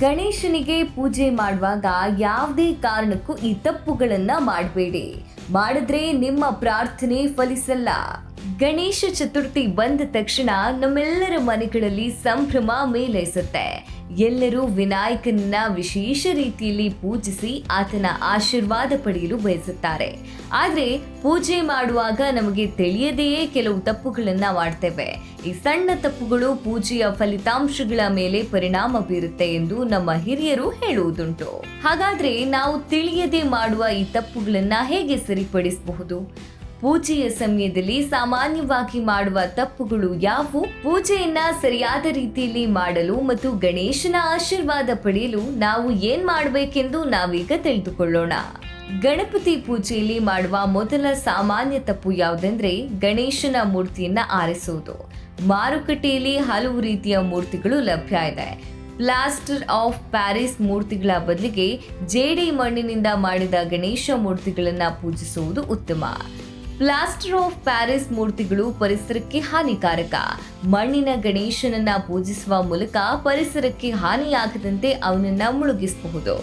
ಗಣೇಶನಿಗೆ ಪೂಜೆ ಮಾಡುವಾಗ ಯಾವುದೇ ಕಾರಣಕ್ಕೂ ಈ ತಪ್ಪುಗಳನ್ನು ಮಾಡಬೇಡಿ. ಮಾಡಿದ್ರೆ ನಿಮ್ಮ ಪ್ರಾರ್ಥನೆ ಫಲಿಸಲ್ಲ. ಗಣೇಶ ಚತುರ್ಥಿ ಬಂದ ತಕ್ಷಣ ನಮ್ಮೆಲ್ಲರ ಮನೆಗಳಲ್ಲಿ ಸಂಭ್ರಮ ಮೇಲೈಸುತ್ತೆ. ಎಲ್ಲರೂ ವಿನಾಯಕನನ್ನ ವಿಶೇಷ ರೀತಿಯಲ್ಲಿ ಪೂಜಿಸಿ ಆತನ ಆಶೀರ್ವಾದ ಪಡೆಯಲು ಬಯಸುತ್ತಾರೆ. ಆದರೆ ಪೂಜೆ ಮಾಡುವಾಗ ನಮಗೆ ತಿಳಿಯದೆಯೇ ಕೆಲವು ತಪ್ಪುಗಳನ್ನ ಮಾಡ್ತೇವೆ. ಈ ಸಣ್ಣ ತಪ್ಪುಗಳು ಪೂಜೆಯ ಫಲಿತಾಂಶಗಳ ಮೇಲೆ ಪರಿಣಾಮ ಬೀರುತ್ತೆ ಎಂದು ನಮ್ಮ ಹಿರಿಯರು ಹೇಳುವುದುಂಟು. ಹಾಗಾದ್ರೆ ನಾವು ತಿಳಿಯದೆ ಮಾಡುವ ಈ ತಪ್ಪುಗಳನ್ನ ಹೇಗೆ ಸರಿಪಡಿಸಬಹುದು? ಪೂಜೆಯ ಸಮಯದಲ್ಲಿ ಸಾಮಾನ್ಯವಾಗಿ ಮಾಡುವ ತಪ್ಪುಗಳು ಯಾವುವು? ಪೂಜೆಯನ್ನ ಸರಿಯಾದ ರೀತಿಯಲ್ಲಿ ಮಾಡಲು ಮತ್ತು ಗಣೇಶನ ಆಶೀರ್ವಾದ ಪಡೆಯಲು ನಾವು ಏನ್ ಮಾಡಬೇಕೆಂದು ನಾವೀಗ ತಿಳಿದುಕೊಳ್ಳೋಣ. ಗಣಪತಿ ಪೂಜೆಯಲ್ಲಿ ಮಾಡುವ ಮೊದಲ ಸಾಮಾನ್ಯ ತಪ್ಪು ಯಾವುದೆಂದ್ರೆ ಗಣೇಶನ ಮೂರ್ತಿಯನ್ನ ಆರಿಸುವುದು. ಮಾರುಕಟ್ಟೆಯಲ್ಲಿ ಹಲವು ರೀತಿಯ ಮೂರ್ತಿಗಳು ಲಭ್ಯ ಇದೆ. ಪ್ಲಾಸ್ಟರ್ ಆಫ್ ಪ್ಯಾರಿಸ್ ಮೂರ್ತಿಗಳ ಬದಲಿಗೆ ಜೇಡಿ ಮಣ್ಣಿನಿಂದ ಮಾಡಿದ ಗಣೇಶ ಮೂರ್ತಿಗಳನ್ನ ಪೂಜಿಸುವುದು ಉತ್ತಮ. ಪ್ಲಾಸ್ಟರ್ ಆಫ್ ಪ್ಯಾರಿಸ್ ಮೂರ್ತಿಗಳು ಪರಿಸರಕ್ಕೆ ಹಾನಿಕಾರಕ. ಮಣ್ಣಿನ ಗಣೇಶನನ್ನ ಪೂಜಿಸುವ ಮೂಲಕ ಪರಿಸರಕ್ಕೆ ಹಾನಿಯಾಗದಂತೆ ಅವನನ್ನ ಮುಳುಗಿಸಬಹುದು.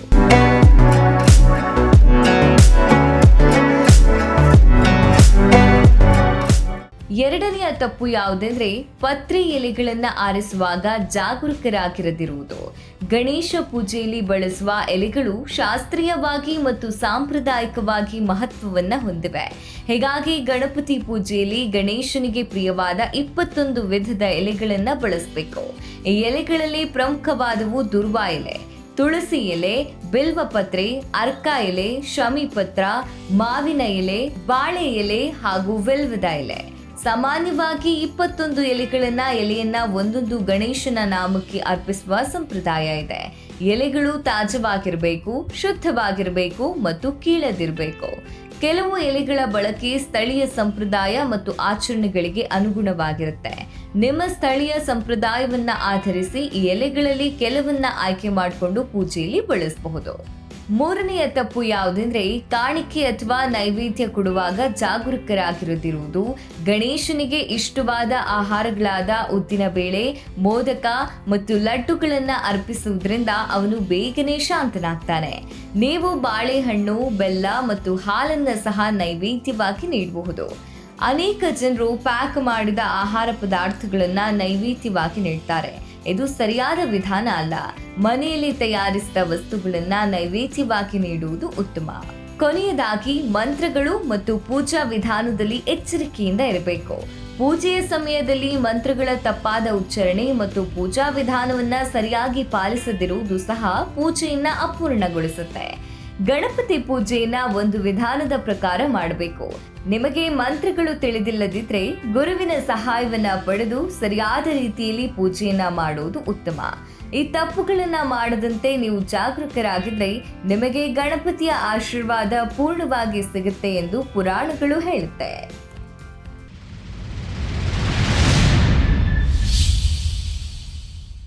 ಎರಡನೆಯ ತಪ್ಪು ಯಾವುದೆಂದ್ರೆ ಪತ್ರಿ ಎಲೆಗಳನ್ನ ಆರಿಸುವಾಗ ಜಾಗರೂಕರಾಗಿರದಿರುವುದು. ಗಣೇಶ ಪೂಜೆಯಲ್ಲಿ ಬಳಸುವ ಎಲೆಗಳು ಶಾಸ್ತ್ರೀಯವಾಗಿ ಮತ್ತು ಸಾಂಪ್ರದಾಯಿಕವಾಗಿ ಮಹತ್ವವನ್ನ ಹೊಂದಿವೆ. ಹೀಗಾಗಿ ಗಣಪತಿ ಪೂಜೆಯಲ್ಲಿ ಗಣೇಶನಿಗೆ ಪ್ರಿಯವಾದ ಇಪ್ಪತ್ತೊಂದು ವಿಧದ ಎಲೆಗಳನ್ನ ಬಳಸಬೇಕು. ಈ ಎಲೆಗಳಲ್ಲಿ ಪ್ರಮುಖವಾದವು ದುರ್ವಾ ಎಲೆ, ತುಳಸಿ ಎಲೆ, ಬಿಲ್ವಪತ್ರೆ, ಅರ್ಕ ಎಲೆ ಶಮಿಪತ್ರ ಮಾವಿನ ಎಲೆ, ಬಾಳೆ ಎಲೆ ಹಾಗೂ ವಿಲ್ವದ ಎಲೆ. ಸಾಮಾನ್ಯವಾಗಿ ಇಪ್ಪತ್ತೊಂದು ಎಲೆಗಳನ್ನ, ಎಲೆಯನ್ನ ಒಂದೊಂದು ಗಣೇಶನ ನಾಮಕ್ಕೆ ಅರ್ಪಿಸುವ ಸಂಪ್ರದಾಯ ಇದೆ. ಎಲೆಗಳು ತಾಜವಾಗಿರಬೇಕು, ಶುದ್ಧವಾಗಿರಬೇಕು ಮತ್ತು ಕೀಳದಿರಬೇಕು. ಕೆಲವು ಎಲೆಗಳ ಬಳಕೆ ಸ್ಥಳೀಯ ಸಂಪ್ರದಾಯ ಮತ್ತು ಆಚರಣೆಗಳಿಗೆ ಅನುಗುಣವಾಗಿರುತ್ತೆ. ನಿಮ್ಮ ಸ್ಥಳೀಯ ಸಂಪ್ರದಾಯವನ್ನ ಆಧರಿಸಿ ಈ ಎಲೆಗಳಲ್ಲಿ ಕೆಲವನ್ನ ಆಯ್ಕೆ ಮಾಡಿಕೊಂಡು ಪೂಜೆಯಲ್ಲಿ ಬಳಸಬಹುದು. ಮೂರನೆಯ ತಪ್ಪು ಯಾವುದೆಂದ್ರೆ ಕಾಣಿಕೆ ಅಥವಾ ನೈವೇದ್ಯ ಕೊಡುವಾಗ ಜಾಗರೂಕರಾಗಿರದಿರುವುದು ಗಣೇಶನಿಗೆ ಇಷ್ಟವಾದ ಆಹಾರಗಳಾದ ಉದ್ದಿನ ಬೇಳೆ, ಮೋದಕ ಮತ್ತು ಲಡ್ಡುಗಳನ್ನ ಅರ್ಪಿಸುವುದರಿಂದ ಅವನು ಬೇಗನೆ ಶಾಂತನಾಗ್ತಾನೆ. ನೀವು ಬಾಳೆಹಣ್ಣು, ಬೆಲ್ಲ ಮತ್ತು ಹಾಲನ್ನ ಸಹ ನೈವೇದ್ಯವಾಗಿ ನೀಡಬಹುದು. ಅನೇಕ ಜನರು ಪ್ಯಾಕ್ ಮಾಡಿದ ಆಹಾರ ಪದಾರ್ಥಗಳನ್ನ ನೈವೇದ್ಯವಾಗಿ ನೀಡ್ತಾರೆ. ಇದು ಸರಿಯಾದ ವಿಧಾನ ಅಲ್ಲ. ಮನೆಯಲ್ಲಿ ತಯಾರಿಸಿದ ವಸ್ತುಗಳನ್ನ ನೈವೇದ್ಯವಾಗಿ ನೀಡುವುದು ಉತ್ತಮ. ಕೊನೆಯದಾಗಿ, ಮಂತ್ರಗಳು ಮತ್ತು ಪೂಜಾ ವಿಧಾನದಲ್ಲಿ ಎಚ್ಚರಿಕೆಯಿಂದ ಇರಬೇಕು. ಪೂಜೆಯ ಸಮಯದಲ್ಲಿ ಮಂತ್ರಗಳ ತಪ್ಪಾದ ಉಚ್ಚಾರಣೆ ಮತ್ತು ಪೂಜಾ ವಿಧಾನವನ್ನ ಸರಿಯಾಗಿ ಪಾಲಿಸದಿರುವುದು ಸಹ ಪೂಜೆಯನ್ನ ಅಪೂರ್ಣಗೊಳಿಸುತ್ತೆ. ಗಣಪತಿ ಪೂಜೆಯನ್ನ ಒಂದು ವಿಧಾನದ ಪ್ರಕಾರ ಮಾಡಬೇಕು. ನಿಮಗೆ ಮಂತ್ರಗಳು ತಿಳಿದಿಲ್ಲದಿದ್ರೆ ಗುರುವಿನ ಸಹಾಯವನ್ನ ಪಡೆದು ಸರಿಯಾದ ರೀತಿಯಲ್ಲಿ ಪೂಜೆಯನ್ನ ಮಾಡುವುದು ಉತ್ತಮ. ಈ ತಪ್ಪುಗಳನ್ನ ಮಾಡದಂತೆ ನೀವು ಜಾಗರೂಕರಾಗಿದ್ರೆ ನಿಮಗೆ ಗಣಪತಿಯ ಆಶೀರ್ವಾದ ಪೂರ್ಣವಾಗಿ ಸಿಗುತ್ತೆ ಎಂದು ಪುರಾಣಗಳು ಹೇಳುತ್ತೆ.